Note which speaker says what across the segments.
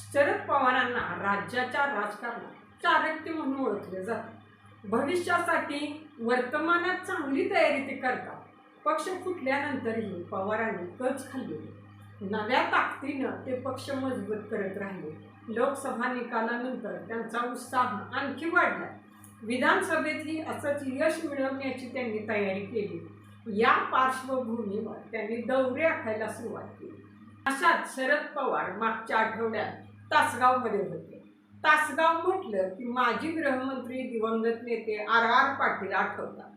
Speaker 1: शरद पवारांना राज्याच्या राजकारणात चारक्य म्हणून ओळखले जाते. भविष्यासाठी वर्तमानात चांगली तयारी ते करतात. पक्ष फुटल्यानंतरही पवारांनी कच खाल्ले. नव्या ताकदीनं ते पक्ष मजबूत करत राहिले. लोकसभा निकालानंतर त्यांचा उत्साह आणखी वाढला. विधानसभेतही असंच यश मिळवण्याची त्यांनी तयारी केली. या पार्श्वभूमीवर त्यांनी दौरे आखायला सुरुवात केली. अशात शरद पवार मागच्या आठवड्यात तासगावमध्ये होते. तासगाव म्हटलं की माजी गृहमंत्री दिवंगत नेते आर आर पाटील आठवतात.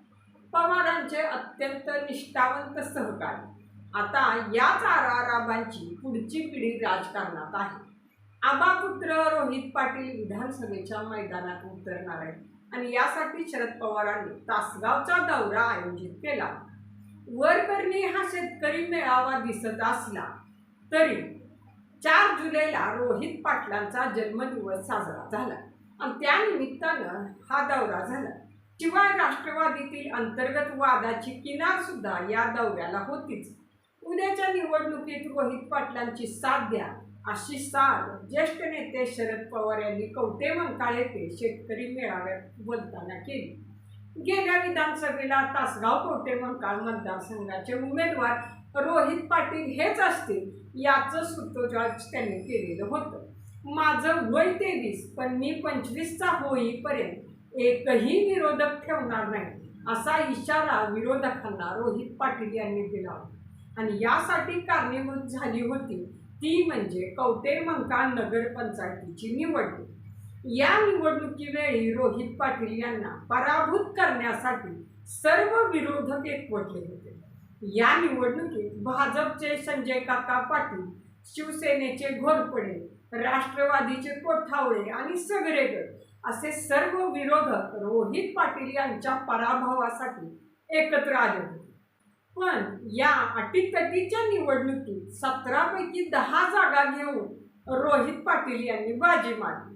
Speaker 1: पवारांचे अत्यंत निष्ठावंत सहकारी. आता याच आर आर आबांची पुढची पिढी राजकारणात आहे. आबापुत्र रोहित पाटील विधानसभेच्या मैदानात उतरणार आहे आणि यासाठी शरद पवारांनी तासगावचा दौरा आयोजित केला. वरकरणी हा शेतकरी मेळावा दिसत असला तरी चार जुलैला रोहित पाटलांचा जन्मदिवस साजरा झाला. आणि त्यानिमित्तानं हा दौरा झाला. शिवाय राष्ट्रवादीतील अंतर्गत वादाची किनार सुद्धा या दौऱ्याला होतीच. उद्याच्या निवडणुकीत रोहित पाटलांची साथ द्या अशी साथ ज्येष्ठ नेते शरद पवार यांनी कवटे मंकाळ येथे शेतकरी मेळाव्यात बोलताना केली. गेल्या विधानसभेला तासगाव कवटे मंकाळ मतदारसंघाचे उमेदवार रोहित पाटील हेच असतील याचं सूत्रजाच त्यांनी केलेलं होतं. माझं वय तेवीस पण मी पंचवीसचा होईपर्यंत एकही विरोधक ठेवणार नाही असा इशारा विरोधकांना रोहित पाटील यांनी दिला होता. आणि यासाठी कारणीभूत झाली होती ती म्हणजे कवटे मंकाळ नगरपंचायतीची निवडणूक. या निवडणुकीवेळी रोहित पाटील यांना पराभूत करण्यासाठी सर्व विरोधक एकवटले होते. या निवडणुकीत भाजपचे संजय काका पाटील शिवसेनेचे घोरपडे राष्ट्रवादीचे कोठावळे आणि सगरेगड असे सर्व विरोधक रोहित पाटील यांच्या पराभवासाठी एकत्र आले होते. पण या अटीतटीच्या निवडणुकीत सतरापैकी दहा जागा घेऊन रोहित पाटील यांनी बाजी मारली.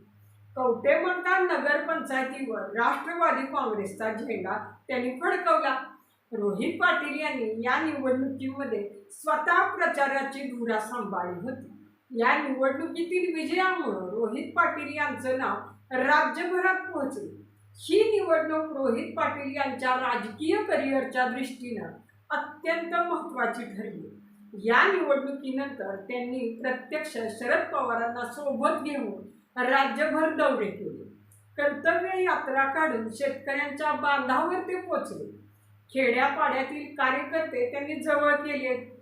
Speaker 1: कवटे नगरपंचायतीवर राष्ट्रवादी काँग्रेसचा झेंडा त्यांनी फडकवला. रोहित पाटील यांनी या निवडणुकीमध्ये स्वतः प्रचाराची धुरा सांभाळली होती. या निवडणुकीतील विजयामुळं रोहित पाटील यांचं नाव राज्यभरात पोहोचले. ही निवडणूक रोहित पाटील यांच्या राजकीय करिअरच्या दृष्टीनं अत्यंत महत्त्वाची ठरली. या निवडणुकीनंतर त्यांनी प्रत्यक्ष शरद पवारांना सोबत घेऊन राज्यभर दौरे केले. कर्तव्य यात्रा काढून शेतकऱ्यांच्या बांधावर ते पोचले. खेड्यापाड्यातील कार्यकर्ते त्यांनी जवळ केले.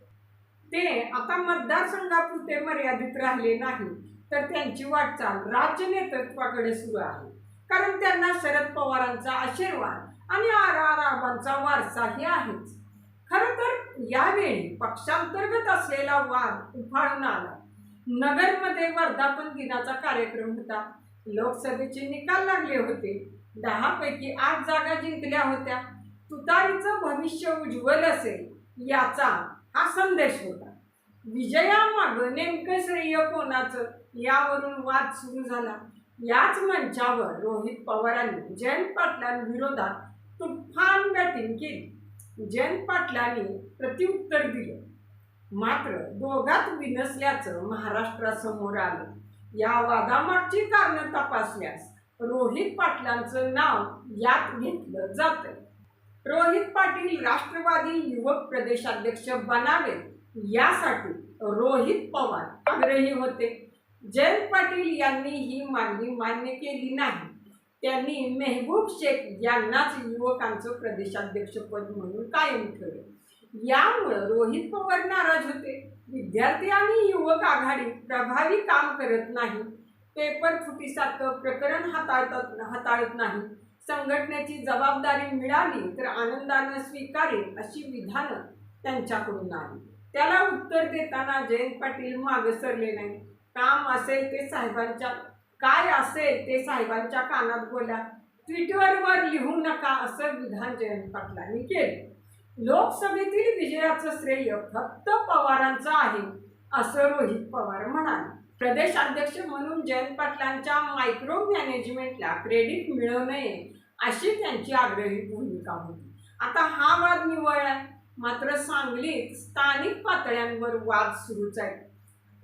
Speaker 1: ते आता मतदारसंघापुरते मर्यादित राहिले नाही. तर त्यांची वाटचाल राज्य नेतृत्वाकडे सुरू आहे. कारण त्यांना शरद पवारांचा आशीर्वाद आणि आर आर आबांचा वारसाही आहेच. खरं तर यावेळी पक्षांतर्गत असलेला वाद उफाळून आला. नगरमध्ये वर्धापन दिनाचा कार्यक्रम होता. लोकसभेचे निकाल लागले होते. दहापैकी आठ जागा जिंकल्या होत्या. तुतारीचं भविष्य उज्ज्वल असेल याचा हा संदेश होता. विजयामाग नेमकं श्रेय कोणाचं? यावरून वाद सुरू झाला. याच मंचावर रोहित पवारांनी जयंत पाटलांविरोधात तुफान बॅटिंग केली. जयंत पाटलांनी प्रत्युत्तर दिलं. मात्र दोघात विनसल्याचं महाराष्ट्रासमोर आलं. या वादामागची कारणं तपासल्यास रोहित पाटलांचं नाव यात घेतलं जातं रोहित पाटील राष्ट्रवादी युवक प्रदेशाध्यक्ष बनावेत यासाठी रोहित पवार आग्रही होते. जयंत पाटील यांनी ही मागणी मान्य केली नाही. त्यांनी मेहबूब शेख यांनाच युवकांचं प्रदेशाध्यक्षपद म्हणून कायम ठेवले. यामुळं रोहित पवार नाराज होते. विद्यार्थी आणि युवक आघाडी प्रभावी काम करत नाही. पेपर फुटीसारखं प्रकरण हाताळतात हाताळत नाही. संघटनेची जबाबदारी मिळाली तर आनंदानं स्वीकारेल अशी विधानं त्यांच्याकडून आली. त्याला उत्तर देताना जयंत पाटील मागे सरले नाही. काम असेल ते साहेबांच्या काय असेल ते साहेबांच्या कानात बोला. ट्विटरवर लिहू नका असं विधान जयंत पाटलांनी केलं. लोकसभेतील विजयाचं श्रेय फक्त पवारांचं आहे असं रोहित पवार म्हणाले. प्रदेशाध्यक्ष म्हणून जयंत पाटलांच्या मायक्रो मॅनेजमेंटला क्रेडिट मिळू नये अशी त्यांची आग्रही भूमिका होती. आता हा वाद निवळला मात्र सांगलीत स्थानिक पातळ्यांवर वाद सुरूच आहे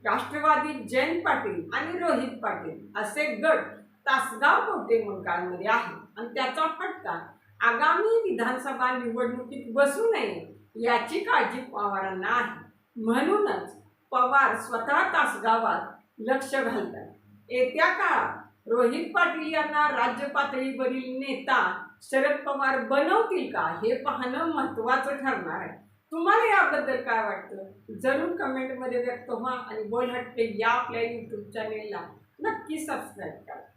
Speaker 1: राष्ट्रवादी जयंत पाटील आणि रोहित पाटील असे गट तासगाव कवटे मुलकांमध्ये आहे आणि त्याचा फटका आगामी विधानसभा निवडणुकीत बसू नये याची काळजी पवारांना आहे. म्हणूनच पवार स्वतः तासगावात लक्ष घालतात. येत्या काळात रोहित पाटील यांना राज्य पातळीवरील नेता शरद पवार बनवतील का हे पाहणं महत्त्वाचं ठरणार आहे. तुम्हाला याबद्दल काय वाटतं? जरूर कमेंटमध्ये व्यक्त व्हा आणि बोलहट्टे या आपल्या यूट्यूब चॅनेलला नक्की सबस्क्राईब करा.